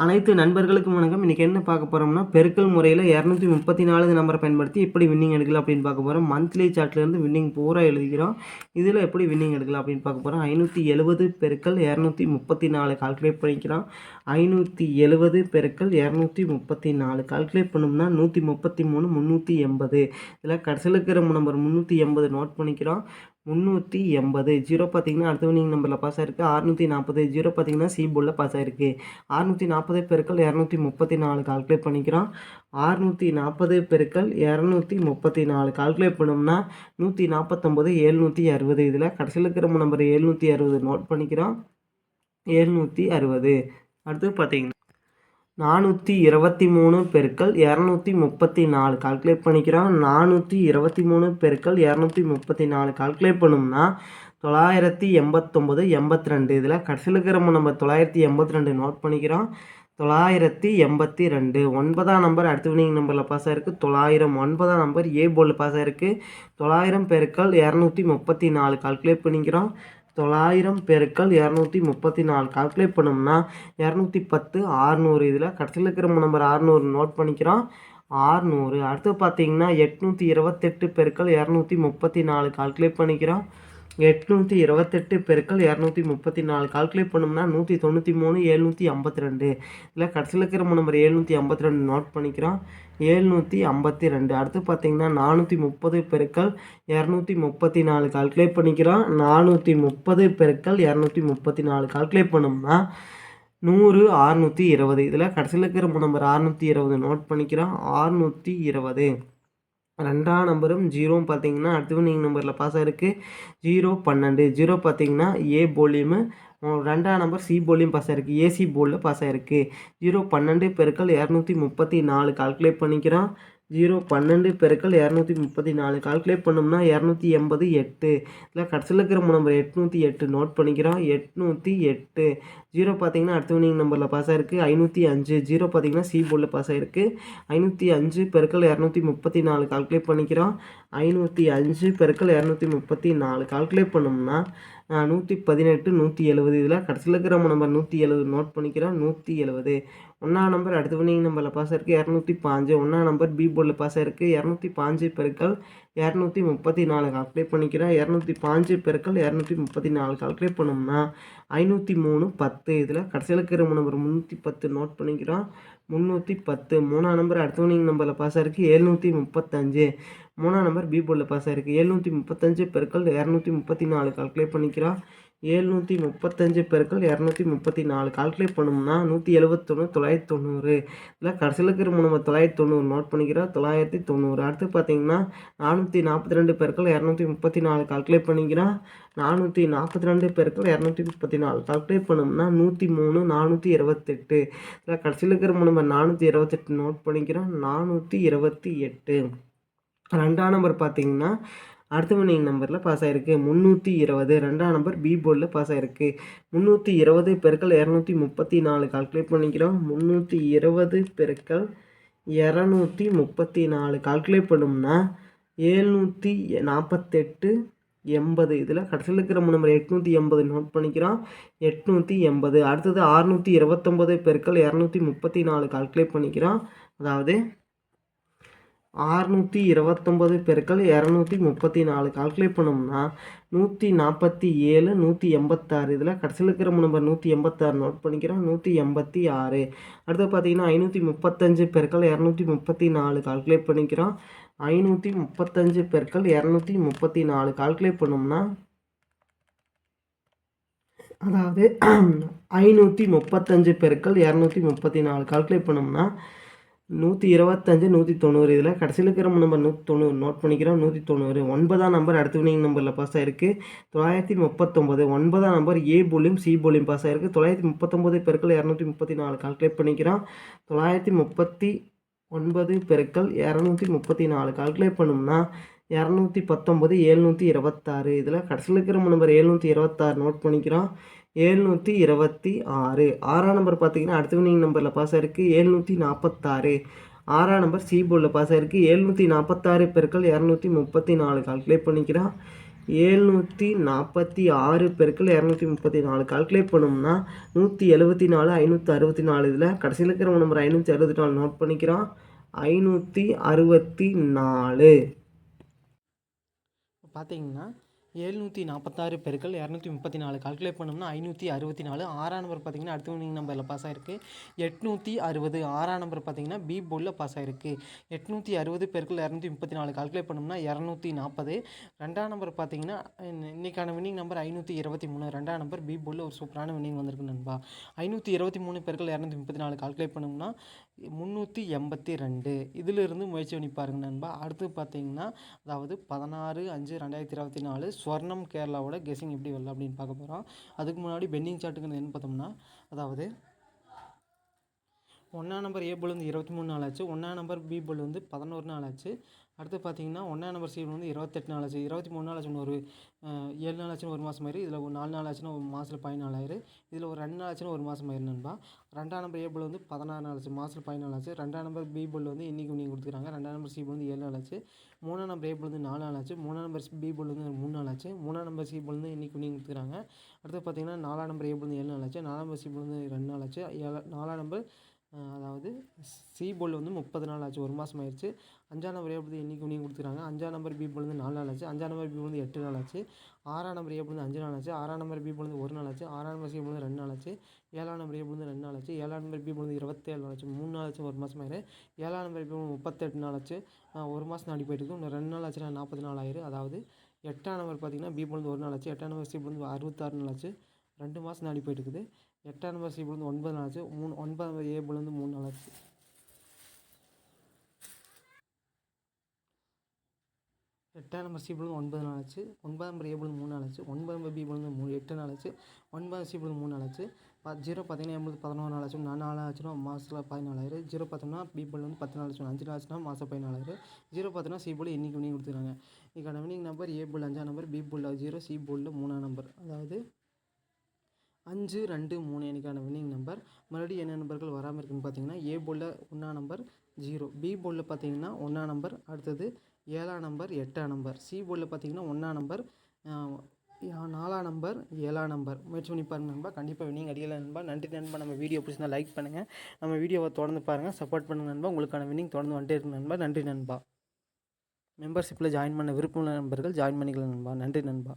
அனைத்து நண்பர்களுக்கும் வணக்கம். இன்றைக்கி என்ன பார்க்க போகிறோம்னா பெருக்கல் முறையில் இரநூத்தி முப்பத்தி நாலு நம்பரை பயன்படுத்தி எப்படி வின்னிங் எடுக்கலாம் அப்படின்னு பார்க்க போகிறோம் மந்த்லி சார்ட்லேருந்து வின்னிங் பூரா எழுதிக்கிறோம் இதில் எப்படி வின்னிங் எடுக்கலாம் அப்படின்னு பார்க்க போகிறோம் ஐநூற்றி எழுபது பெருக்கல் இரநூத்தி முப்பத்தி நாலு கால்குலேட் பண்ணிக்கிறோம். ஐநூற்றி எழுபது பெருக்கல் இரநூத்தி முப்பத்தி நாலு கால்குலேட் பண்ணோம்னா நூற்றி முப்பத்தி மூணு முந்நூற்றி எண்பது. இதில் கடைசியில் இருக்கிற நம்பர் முந்நூற்றி எண்பது நோட் பண்ணிக்கிறோம். முந்நூற்றி எண்பது. ஜீரோ பார்த்தீங்கன்னா அடுத்த வினிங் நம்பரில் பாஸ் ஆயிருக்கு. அறுநூற்றி நாற்பது ஜீரோ பார்த்தீங்கன்னா சி போர்டில் பாஸ் ஆயிருக்கு. அறுநூற்றி நாற்பது பெருக்கள் இரநூத்தி முப்பத்தி நாலு கால்குலேட் பண்ணிக்கிறோம். அறுநூற்றி நாற்பது பெருக்கள் இரநூத்தி முப்பத்தி நாலு கால்குலேட் பண்ணோம்னா நூற்றி நாற்பத்தொம்பது எழுநூற்றி அறுபது. இதில் கடைசியில் இருக்கிற நம்பர் எழுநூற்றி அறுபது நோட் பண்ணிக்கிறோம். எழுநூற்றி அறுபது. அடுத்து பார்த்தீங்கன்னா நானூற்றி இருபத்தி மூணு பெருக்கள் இரநூத்தி முப்பத்தி நாலு. கால்குலேட் பண்ணிக்கிறோம். நானூற்றி இருபத்தி மூணு பெருக்கள் இரநூத்தி முப்பத்தி நாலு. கால்குலேட் பண்ணோம்னா தொள்ளாயிரத்தி எண்பத்தொம்பது எண்பத்தி ரெண்டு. இதில் கடைசியில் இருக்கிற நம்ம தொள்ளாயிரத்தி எண்பத்தி ரெண்டு நோட் பண்ணிக்கிறோம். தொள்ளாயிரத்தி எண்பத்தி ரெண்டு. ஒன்பதாம் நம்பர் அடுத்த வினிங் நம்பரில் பாஸ் ஆயிருக்கு. தொள்ளாயிரம். ஒன்பதாம் நம்பர் ஏ போர்டில் பாஸ் ஆயிருக்கு. தொள்ளாயிரம் பெருக்கள் இரநூத்தி முப்பத்தி நாலு. கால்குலேட் பண்ணிக்கிறோம். தொள்ளாயிரம் பெருக்கள் இரநூத்தி முப்பத்தி நாலு. கால்குலேட் பண்ணோம்னா இரநூத்தி பத்து ஆறுநூறு. இதில் கடைசியில் இருக்கிற நம்பர் ஆறுநூறு நோட் பண்ணிக்கிறோம். ஆறுநூறு. அடுத்து பார்த்தீங்கன்னா எட்நூற்றி இருபத்தெட்டு பெருக்கள் இரநூத்தி முப்பத்தி நாலு. கால்குலேட் பண்ணிக்கிறோம். எட்நூற்றி இருபத்தெட்டு பெருக்கள் இரநூத்தி முப்பத்தி நாலு. கால்குலேட் பண்ணோம்னா நூற்றி தொண்ணூற்றி மூணு எழுநூற்றி ஐம்பத்தி ரெண்டு. இல்லை கடைசியில் இருக்கிற நம்பர் எழுநூற்றி ஐம்பத்தி ரெண்டு நோட் பண்ணிக்கிறோம். எழுநூற்றி ஐம்பத்தி ரெண்டு. அடுத்து பார்த்தீங்கன்னா நானூற்றி முப்பது பெருக்கள் இரநூத்தி முப்பத்தி நாலு. கால்குலேட் பண்ணிக்கிறோம். நானூற்றி முப்பது பெருக்கள் இரநூத்தி முப்பத்தி நாலு. கால்குலேட் பண்ணோம்னா நூறு அறுநூற்றி இருபது. இதில் கடைசியில் இருக்கிற நம்பர் அறுநூற்றி இருபது நோட் பண்ணிக்கிறோம். அறுநூற்றி இருபது. ரெண்டாம் நம்பரும் ஜீரோவும் பார்த்தீங்கன்னா அடுத்த வினிங் நம்பரில் பாஸ் ஆகிருக்கு ஜீரோ பன்னெண்டு. ஜீரோ பார்த்தீங்கன்னா ஏ போலியமு ரெண்டாம் நம்பர் சி போலியும் பாஸ் ஆகிருக்கு ஏசி போலில் பாஸ் ஆகிருக்கு ஜீரோ பன்னெண்டு பெருக்கள் இரநூத்தி முப்பத்தி நாலு கால்குலேட் பண்ணிக்கிறோம். ஜீரோ பன்னெண்டு பெருக்கள் இரநூத்தி முப்பத்தி நாலு. கால்குலேட் பண்ணோம்னா இரநூத்தி எண்பது எட்டு. இல்லை கடைசியில் இருக்கிற நம்பர் எட்நூற்றி எட்டு. நோட் பண்ணிக்கிறோம். எட்நூற்றி எட்டு. ஜீரோ பார்த்தீங்கன்னா அடுத்த வினிங் நம்பரில் பாஸ் ஆயிருக்கு. ஐநூற்றி அஞ்சு. ஜீரோ பார்த்தீங்கன்னா சி போர்டில் பாஸ் ஆயிருக்கு. ஐநூற்றி அஞ்சு பெருக்கள் இரநூத்தி முப்பத்தி நாலு. கால்குலேட் பண்ணிக்கிறோம். ஐநூற்றி அஞ்சு பெருக்கள் இரநூத்தி முப்பத்தி நாலு. கால்குலேட் பண்ணோம்னா நூற்றி பதினெட்டு நூற்றி எழுபது. இதில் கடைசியில் இருக்கிற நம்பர் நூற்றி எழுபது. நோட் பண்ணிக்கிறோம். நூற்றி எழுபது. ஒன்றா நம்பர் அடுத்த வினிங் நம்பரில் பாஸ் ஆயிருக்கு. இரநூத்தி பாஞ்சு. ஒன்றா நம்பர் பி போர்டில் பாஸ் ஆயிருக்கு. இரநூத்தி பாஞ்சு பெருக்கள் இரநூத்தி முப்பத்தி நாலு. கால்குலேட் பண்ணிக்கிறேன். இரநூத்தி பாஞ்சு பெருக்கள் இரநூத்தி முப்பத்தி நாலு. கால்குலேட் பண்ணோம்னா ஐநூற்றி மூணு பத்து. இதில் கடைசியில் இருக்கிற நம்பர் முந்நூற்றி பத்து நோட் பண்ணிக்கிறோம். முந்நூற்றி பத்து. மூணாம் நம்பர் அடுத்த வினிங் நம்பரில் பாஸ் ஆயிருக்கு. எழுநூற்றி முப்பத்தஞ்சு. மூணாம் நம்பர் பி போர்டில் பாஸ் ஆயிருக்கு. எழுநூற்றி முப்பத்தஞ்சு பெருக்கள் இரநூத்தி முப்பத்தி நாலு. கால்குலேட் பண்ணிக்கிறோம். ஏழ்நூற்றி முப்பத்தஞ்சு பெருக்கள் இரநூத்தி முப்பத்தி நாலு. கால்குலேட் பண்ணோம்னா நூற்றி எழுபத்தொன்று தொள்ளாயிரத்தி தொண்ணூறு. இல்லை கடைசியில் இருக்கிற நம்ம தொள்ளாயிரத்தி தொண்ணூறு. நோட் பண்ணிக்கிறோம் தொள்ளாயிரத்தி தொண்ணூறு. அடுத்து பார்த்தீங்கன்னா நானூற்றி நாற்பத்தி ரெண்டு பெருக்கள் இரநூத்தி முப்பத்தி நாலு. கால்குலேட் பண்ணிக்கிறோம் நானூற்றி நாற்பத்தி ரெண்டு பெருக்கள் இரநூத்தி முப்பத்தி நாலு. கால்குலேட் பண்ணோம்னா நூற்றி மூணு நானூற்றி இருபத்தெட்டு. இல்லை கடைசியில் இருக்கிற நம்ம நானூற்றி இருபத்தெட்டு. நோட் பண்ணிக்கிறோம் நானூற்றி இருபத்தி எட்டு. ரெண்டாம் நம்பர் பார்த்தீங்கன்னா அடுத்த வினிங் நம்பரில் பாஸ் ஆகிருக்கு முந்நூற்றி இருபது. ரெண்டாம் நம்பர் பி போர்டில் பாஸ் ஆகிருக்கு முந்நூற்றி இருபது பெருக்கள் இரநூத்தி முப்பத்தி நாலு. கால்குலேட் பண்ணிக்கிறோம். முந்நூற்றி இருபது பெருக்கள் இரநூத்தி முப்பத்தி நாலு. கால்குலேட் பண்ணோம்னா ஏழ்நூற்றி நாற்பத்தெட்டு எண்பது. இதில் கடைசியில் இருக்கிற நம்பர் எட்நூற்றி எண்பது நோட் பண்ணிக்கிறோம். எட்நூற்றி எண்பது. அடுத்தது அறுநூற்றி இருபத்தொம்பது பெருக்கள் இரநூத்தி முப்பத்தி நாலு. கால்குலேட் பண்ணிக்கிறோம். அதாவது ஆறுநூற்றி இருபத்தொம்பது பெருக்கள் இரநூத்தி முப்பத்தி நாலு. கால்குலேட் பண்ணோம்னா நூற்றி நாற்பத்தி ஏழு நூற்றி எண்பத்தாறு. இதில் கடைசியில் இருக்கிற நம்பர் நூற்றி எண்பத்தாறு நோட் பண்ணிக்கிறோம். நூற்றி எண்பத்தி ஆறு. அடுத்து பார்த்தீங்கன்னா ஐநூற்றி முப்பத்தஞ்சு பெருக்கள் இரநூத்தி முப்பத்தி நாலு. கால்குலேட் பண்ணிக்கிறோம். ஐநூற்றி முப்பத்தஞ்சு பெருக்கள் இரநூத்தி முப்பத்தி நாலு. கால்குலேட் பண்ணோம்னா அதாவது ஐநூற்றி முப்பத்தஞ்சு பெருக்கள் இரநூத்தி முப்பத்தி நாலு. கால்குலேட் பண்ணோம்னா நூற்றி இருபத்தஞ்சு நூற்றி தொண்ணூறு. இதில் கடைசியில் இருக்கிற நம்பர் நூற்றி தொண்ணூறு நோட் பண்ணிக்கிறோம். நூற்றி தொண்ணூறு. ஒன்பதாம் நம்பர் அடுத்த வினிங் நம்பரில் பாஸ் ஆயிருக்கு. தொள்ளாயிரத்தி முப்பத்தொம்பது. ஒன்பதாம் நம்பர் ஏ போலியும் சி போலியும் பாஸ் ஆயிருக்கு. தொள்ளாயிரத்தி முப்பத்தொம்பது பெருக்கள் இரநூத்தி முப்பத்தி நாலு. கால்குலேட் பண்ணிக்கிறோம். தொள்ளாயிரத்தி முப்பத்தி ஒன்பது பெருக்கள் இரநூத்தி முப்பத்தி நாலு. கால்குலேட் பண்ணோம்னா இரநூத்தி பத்தொம்பது ஏழ்நூற்றி இருபத்தாறு. இதில் கடைசியில் இருக்கிற நம்பர் ஏழ்நூற்றி இருபத்தாறு. நோட் பண்ணிக்கிறோம். ஏழ்நூற்றி இருபத்தி ஆறு. ஆறாம் நம்பர் பார்த்தீங்கன்னா அடுத்த வினிங் நம்பரில் பாஸ் ஆயிருக்கு. ஏழ்நூற்றி நாற்பத்தாறு ஆறாம் நம்பர் சி போர்டில் பாஸ் ஆயிருக்கு. ஏழ்நூற்றி நாற்பத்தாறு பெருக்கள் இரநூத்தி முப்பத்தி நாலு. கால்குலேட் பண்ணிக்கிறான் ஏழ்நூற்றி நாற்பத்தி ஆறு பெருக்கள் இரநூத்தி முப்பத்தி நாலு. கால்குலேட் பண்ணோம்னா நூற்றி எழுபத்தி நாலு ஐநூற்றி அறுபத்தி நாலு இதில் கடைசியில் இருக்கிற நம்பர் ஐநூற்றி அறுபத்தி நாலு நோட் பண்ணிக்கிறோம் ஐநூற்றி அறுபத்தி நாலு. பார்த்தீங்கன்னா எழுநூற்றி நாற்பத்தாறு பெருக்கள் இரநூத்தி முப்பத்தி நாலு கால்குலேட் பண்ணோம்னா ஐநூற்றி அறுபத்தி நாலு. ஆறாம் நம்பர் பார்த்தீங்கன்னா அடுத்த வினிங் நம்பரில் பாஸ் ஆயிருக்கு. எட்நூற்றி அறுபது ஆறாம் நம்பர் பார்த்தீங்கன்னா பி போர்டில் பாஸ் ஆயிருக்கு. எட்நூற்றி அறுபது பெருக்கள் இரநூத்தி முப்பத்தி நாலு கால்குலேட் பண்ணோம்னா இரநூத்தி நாற்பது ரெண்டாம் நம்பர் பார்த்தீங்கன்னா இன்ன- இன்னைக்கான வின்னிங் நம்பர் ஐநூற்றி இருபத்தி மூணு. ரெண்டாம் நம்பர் பி போர்டில் ஒரு சூப்பரான வின்னிங் வந்திருக்கு நண்பா. ஐநூற்றி இருபத்தி மூணு பெருக்கள் இரநூத்தி முப்பத்தி நாலு கால்குலேட் பண்ணோம்னா முந்நூற்றி எண்பத்தி ரெண்டு. இதிலிருந்து முயற்சி பண்ணி பாருங்க நண்பா. அடுத்து பார்த்தீங்கன்னா அதாவது பதினாறு அஞ்சு ரெண்டாயிரத்தி இருபத்தி நாலு ஸ்வர்ணம் கேரளாவோட கெஸிங் எப்படி வரல அப்படின்னு பார்க்க போகிறோம் அதுக்கு முன்னாடி பெண்டிங் சார்ட்டுக்கு என்ன பார்த்தோம்னா அதாவது ஒன்றாம் நம்பர் ஏ போல் வந்து இருபத்தி மூணு நாள் ஆச்சு. ஒன்றாம் நம்பர் பி போல் வந்து பதினோரு நாள் ஆச்சு. அடுத்து பார்த்தீங்கன்னா ஒன்றாம் நம்பர் சி வந்து இருபத்தெட்டு நாள் ஆச்சு. இருபத்தி மூணு நாள் ஆச்சுன்னு ஒரு ஏழு நாள் ஆச்சுன்னு ஒரு மாதம் ஆயிரு. இதில் ஒரு நாலு நாள் ஆச்சுன்னா ஒரு மாதத்தில் பதினாலாயிரு இதில் ஒரு ரெண்டு நாள் ஆச்சுன்னா ஒரு மாதம் ஆயிரு நண்பா. ரெண்டாம் நம்பர் ஏ போல் வந்து பதினாறு நாள் ஆச்சு. மாதத்தில் பதினாலு ஆச்சு. ரெண்டாம் நம்பர் பி போல் வந்து இன்றைக்கி நீங்கள் கொடுத்துருக்காங்க ரெண்டாம் நம்பர் சி போல் வந்து ஏழு நாள் ஆச்சு. மூணாம் நம்பர் ஏ போல் வந்து நாலு நாள் ஆச்சு. மூணாம் நம்பர் பி போல் வந்து மூணு நாள் ஆச்சு. மூணாம் நம்பர் சி போல் வந்து இன்றைக்கி நீங்கள் கொடுத்துருக்காங்க அடுத்து பார்த்தீங்கன்னா நாலாம் நம்பர் ஏ போல் வந்து ஏழு நாள் ஆச்சு. நாலாம் நம்பர் சி போல் வந்து ரெண்டு நாள் ஆச்சு. ஏழா நாலாம் நம்பர் அதாவது சி போல் வந்து முப்பது நாள் ஆச்சு. ஒரு மாதம் ஆயிடுச்சு அஞ்சாம் நம்பர் ஏ போல் இன்றைக்கி நீங்கள் கொடுத்துருக்காங்க அஞ்சாம் நம்பர் பி வந்து நாலு நாள் ஆச்சு அஞ்சாம் நம்பர் பி வந்து எட்டு நாள் ஆச்சு ஆறாம் நம்பர் ஏ வந்து அஞ்சு நாள் ஆச்சு ஆறாம் நம்பர் பி வந்து ஒரு நாள் ஆச்சு ஆறாம் நம்பர் சி வந்து ரெண்டு நாள் ஆச்சு ஏழாம் நம்பர் ஏ வந்து ரெண்டு நாள் ஆச்சு ஏழாம் நம்பர் பி வந்து இருபத்தேழு நாள் ஆச்சு மூணு நாள் ஆச்சு ஒரு மாதம் ஆயிரு ஏழாம் நம்பர் பி முப்பத்தெட்டு நாள் ஆச்சு ஒரு மாதம் நாடி போயிட்டு இன்னும் ரெண்டு நாள் ஆச்சுன்னா நாற்பது நாள் ஆயிரு அதாவது எட்டாம் நம்பர் பார்த்தீங்கன்னா பி வந்து ஒரு நாள் ஆச்சு எட்டாம் நம்பர் சி வந்து அறுபத்தாறு நாள் ஆச்சு ரெண்டு மாதம் நாடி போயிட்டு இருக்குது எட்டாம் நம்பர் சி வந்து ஒன்பது நாள் ஆச்சு மூணு ஒன்பதாம் நம்பர் ஏ வந்து மூணு நாள் ஆச்சு எட்டாம் நம்பர் சி வந்து ஒன்பது நாள் ஆச்சு. ஒன்பதாம் நம்பர் ஏ பொழுது மூணு நாள் ஆச்சு. ஒன்பதாம் நம்பர் பி பொழுது மூணு எட்டு நாள் ஆச்சு. ஒன்பதாம் சி பொழுது மூணு நாள் ஆச்சு. ப ஜீரோ பார்த்தீங்கன்னா எண்பது பதினோரு நாள் ஆச்சு. நான் நாலு ஆச்சுன்னா மாதத்தில் பதினாலாயிரம். ஜீரோ பார்த்தோம்னா பி பொழுது வந்து பத்து நாள் ஆச்சு. அஞ்சு நாள் ஆச்சுன்னா மாதம் பதினாலாயிரம். ஜீரோ பார்த்தோன்னா சி போல் இன்னைக்கு வினிங் கொடுத்துருக்காங்க. இதுக்கான வினிங் நம்பர் ஏ போல் அஞ்சாம் number B pole zero C போலில் மூணாம் நம்பர். அதாவது அஞ்சு ரெண்டு மூணு எனக்கான வின்னிங் நம்பர் மறுபடியும் என்ன நம்பர்கள் வராமல் இருக்குன்னு பார்த்தீங்கன்னா ஏ போலில் ஒன்றா நம்பர் ஜீரோ. பி போலில் பார்த்தீங்கன்னா ஒன்றா நம்பர். அடுத்தது ஏழாம் நம்பர் எட்டாம் நம்பர். சி போர்டில் பார்த்தீங்கன்னா ஒன்றாம் நம்பர் நாலாம் நம்பர் ஏழாம் நம்பர். முயற்சி பண்ணி பாருங்கள் நண்பா. கண்டிப்பாக வின்னிங் அடிக்கல நண்பா. நன்றி நண்பா. நம்ம வீடியோ பிடிச்சிருந்தா லைக் பண்ணுங்கள் நம்ம வீடியோவை தொடர்ந்து பாருங்கள் சப்போர்ட் பண்ணுங்கள் நண்பா. உங்களுக்கான வின்னிங் தொடர்ந்து வந்துட்டே இருக்கு நண்பா. நன்றி நண்பா. மெம்பர்ஷிப்பில் ஜாயின் பண்ண விருப்பமுள்ள நண்பர்கள் ஜாயின் பண்ணிக்கலாம் நண்பா. நன்றி நண்பா.